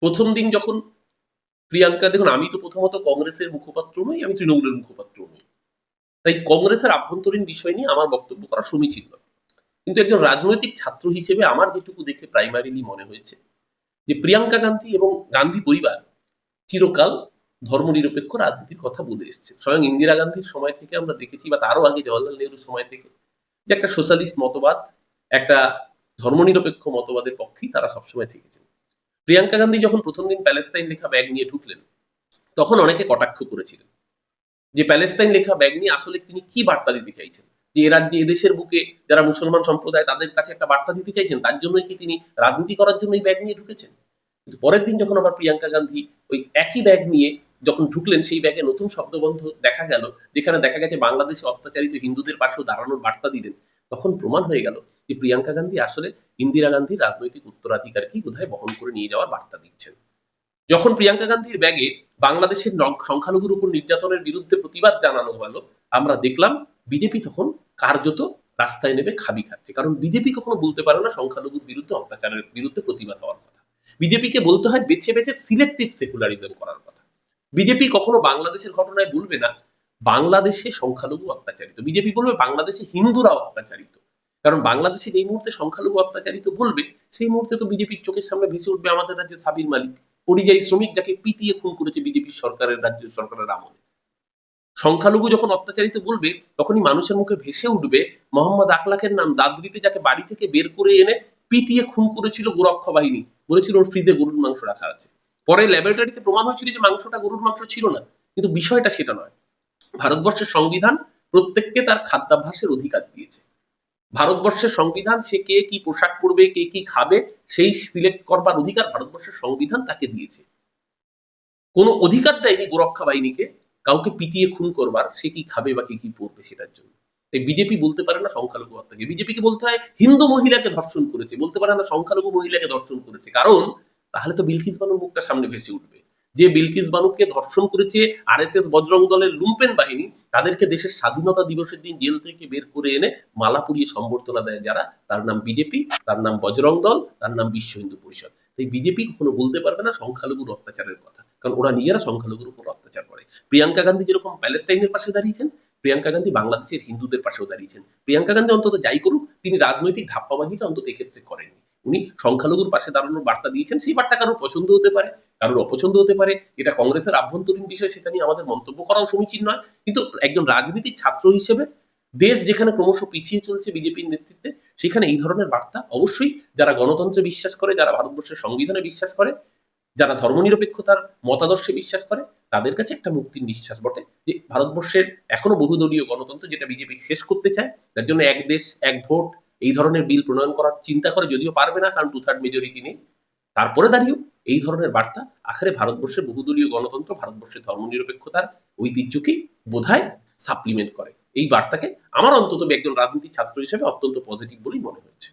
প্রথম দিন যখন প্রিয়াঙ্কা, দেখুন, আমি তো প্রথমত কংগ্রেসের মুখপাত্র নই, আমি তৃণমূলের মুখপাত্র নই। তাই কংগ্রেসের আভ্যন্তরীণ বিষয় নিয়ে আমার বক্তব্য করা সমীচীন নয়। কিন্তু একজন রাজনৈতিক ছাত্র হিসেবে আমার যেটুকু দেখে প্রাইমারিলি মনে হয়েছে যে প্রিয়াঙ্কা গান্ধী এবং গান্ধী পরিবার চিরকাল ধর্মনিরপেক্ষ রাজনীতির কথা বলে এসছে। স্বয়ং ইন্দিরা গান্ধীর সময় থেকে আমরা দেখেছি, বা তারও আগে জওয়াহরলাল নেহরুর সময় থেকে, যে একটা সোশ্যালিস্ট মতবাদ, একটা ধর্মনিরপেক্ষ মতবাদের পক্ষেই তারা সবসময় থেকেছেন। প্রিয়াঙ্কা গান্ধী যখন প্রথম দিন প্যালেস্তাইন লেখা ব্যাগ নিয়ে ঢুকলেন, তখন অনেকে কটাক্ষ করেছিলেন যে প্যালেস্তাইন লেখা ব্যাগ নিয়ে আসলে তিনি কি বার্তা দিতে চাইছেন? যে এ রাজ্যে এদেশের বুকে যারা মুসলমান সম্প্রদায়, তাদের কাছে একটা বার্তা দিতে চাইছেন, তার জন্যই কি তিনি রাজনীতি করার জন্য এই ব্যাগ নিয়ে ঢুকেছেন? কিন্তু পরের দিন যখন আবার প্রিয়াঙ্কা গান্ধী ওই একই ব্যাগ নিয়ে যখন ঢুকলেন, সেই ব্যাগে নতুন শব্দবন্ধ দেখা গেল, যেখানে দেখা গেছে বাংলাদেশে অত্যাচারিত হিন্দুদের পাশেও দাঁড়ানোর বার্তা দিলেন। তখন প্রমাণ হয়ে গেল যে প্রিয়াঙ্কা গান্ধী আসলে ইন্দিরা গান্ধীর রাজনৈতিক উত্তরাধিকারকেই বোধহয় বহন করে নিয়ে যাওয়ার বার্তা দিচ্ছেন। যখন প্রিয়াঙ্কা গান্ধীর ব্যাগে বাংলাদেশের সংখ্যালঘুর উপর নির্যাতনের বিরুদ্ধে প্রতিবাদ জানানো হলো, আমরা দেখলাম বিজেপি তখন কার্যত রাস্তায় নেমে খাবি খাচ্ছে। কারণ বিজেপি কখনো বলতে পারে না সংখ্যালঘুর বিরুদ্ধে অত্যাচারের বিরুদ্ধে প্রতিবাদ হওয়ার কথা। বিজেপিকে বলতে হয় বেছে বেছে সিলেক্টিভ সেকুলারিজম করার কথা। বিজেপি কখনো বাংলাদেশের ঘটনায় বলবে না বাংলাদেশে সংখ্যালঘু অত্যাচারিত। বিজেপি বলবে বাংলাদেশে হিন্দুরা অত্যাচারিত। কারণ বাংলাদেশে যেই মুহূর্তে সংখ্যালঘু অত্যাচারিত বলবে, সেই মুহূর্তে তো বিজেপির চোখের সামনে ভেসে উঠবে আমাদের রাজ্যে সাবির মালিক। পরিযায়ী শ্রমিক যাকে পিটিয়ে খুন করেছে বিজেপি সরকারের, রাজ্য সরকারের আমলে। সংখ্যালঘু যখন অত্যাচারিত বলবে, তখনই মানুষের মুখে ভেসে উঠবে মোহাম্মদ আকলাকের নাম দাদরিতে যাকে বাড়ি থেকে বের করে এনে পিটিয়ে খুন করেছিল গোরক্ষা বাহিনী, বলেছিল ওর ফ্রিজে গরুর মাংস রাখা আছে। পরে ল্যাবরেটরিতে প্রমাণ হয়েছিল যে মাংসটা গরুর মাংস ছিল না। কিন্তু বিষয়টা সেটা নয়। ভারতবর্ষের সংবিধান প্রত্যেককে তার খাদ্যাভ্যাসের অধিকার দিয়েছে। ভারতবর্ষের সংবিধান, সে কে কি পোশাক পরবে, কে কি খাবে, সেই সিলেক্ট করবার অধিকার ভারতবর্ষের সংবিধান তাকে দিয়েছে। কোনো অধিকার দেয়নি গোরক্ষা বাহিনীকে, কাউকে পিটিয়ে খুন করবার, সে কি খাবে বা কে কি পরবে সেটার জন্য। তাই বিজেপি বলতে পারে না সংখ্যালঘু হত্যাকে বিজেপিকে বলতে হয় হিন্দু মহিলাকে ধর্ষণ করেছে, বলতে পারে না সংখ্যালঘু মহিলাকে ধর্ষণ করেছে। কারণ তাহলে তো বিলকিস বানুর মুখটা সামনে ভেসে উঠবে। যে বিলকিস বানুকে ধর্ষণ করেছে আর এস এস বজরং দলের লুম্পেন বাহিনী, তাদেরকে দেশের স্বাধীনতা দিবসের দিন জেল থেকে বের করে এনে মালা পরিয়ে সম্বর্ধনা দেয় যারা। তার নাম বিজেপি, তার নাম বজরং দল, তার নাম বিশ্ব হিন্দু পরিষদ। তাই বিজেপি কখনো বলতে পারবে না সংখ্যালঘুর অত্যাচারের কথা। কারণ ওরা নিজেরা সংখ্যালঘুর উপর অত্যাচার করে। প্রিয়াঙ্কা গান্ধী যেরকম প্যালেস্টাইনের পাশে দাঁড়িয়েছেন, প্রিয়াঙ্কা গান্ধী বাংলাদেশের হিন্দুদের পাশেও দাঁড়িয়েছেন। প্রিয়াঙ্কা গান্ধী অন্তত যাই করুক, তিনি রাজনৈতিক ধাপ্পাবাজিটা অন্তত এক্ষেত্রে করেননি। উনি সংখ্যালঘুর পাশে দাঁড়ানোর বার্তা দিয়েছেন, সেই বার্তা কারোর পছন্দ হতে পারে, কারোর অপছন্দ হতে পারে। এটা কংগ্রেসের আভ্যন্তরীণ বিষয়, সেটা নিয়ে আমাদের মন্তব্য করাও সমীচীন নয়। কিন্তু একজন রাজনীতির ছাত্র হিসেবে দেশ যেখানে ক্রমশ পিছিয়ে চলছে বিজেপির নেতৃত্বে, সেখানে এই ধরনের বার্তা অবশ্যই যারা গণতন্ত্রে বিশ্বাস করে, যারা ভারতবর্ষের সংবিধানে বিশ্বাস করে, যারা ধর্মনিরপেক্ষতার মতাদর্শে বিশ্বাস করে, তাদের কাছে একটা মুক্তির নিঃশ্বাস বটে যে ভারতবর্ষের এখনও বহুদলীয় গণতন্ত্র যেটা বিজেপি শেষ করতে চায়, তার জন্য এক দেশ, এক ভোট এই ধরনের বিল প্রণয়ন করার চিন্তা করে যদিও পারবে না, কারণ টু থার্ড মেজরিটি নেই। তারপরে দাঁড়িয়েও এই ধরনের বার্তা আখেরে ভারতবর্ষের বহুদলীয় গণতন্ত্র, ভারতবর্ষের ধর্মনিরপেক্ষতার ঐতিহ্যকেই বোধহয় সাপ্লিমেন্ট করে। এই বার্তাকে আমার অন্তত একজন রাজনীতির ছাত্র হিসেবে অত্যন্ত পজিটিভ বলেই মনে হচ্ছে